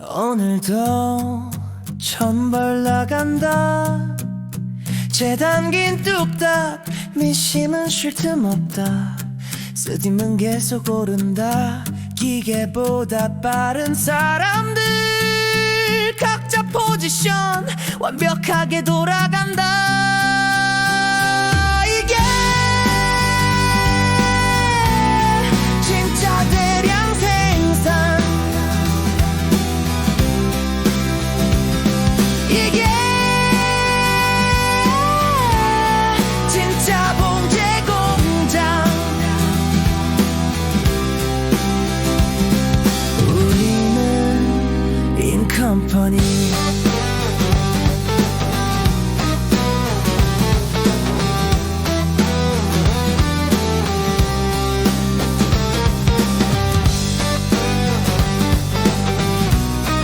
오늘도 천벌 나간다. 재 담긴 뚝딱 민심은 쉴 틈 없다. 쓰디문 계속 오른다. 기계보다 빠른 사람들. 각자 포지션 완벽하게 돌아간다 company.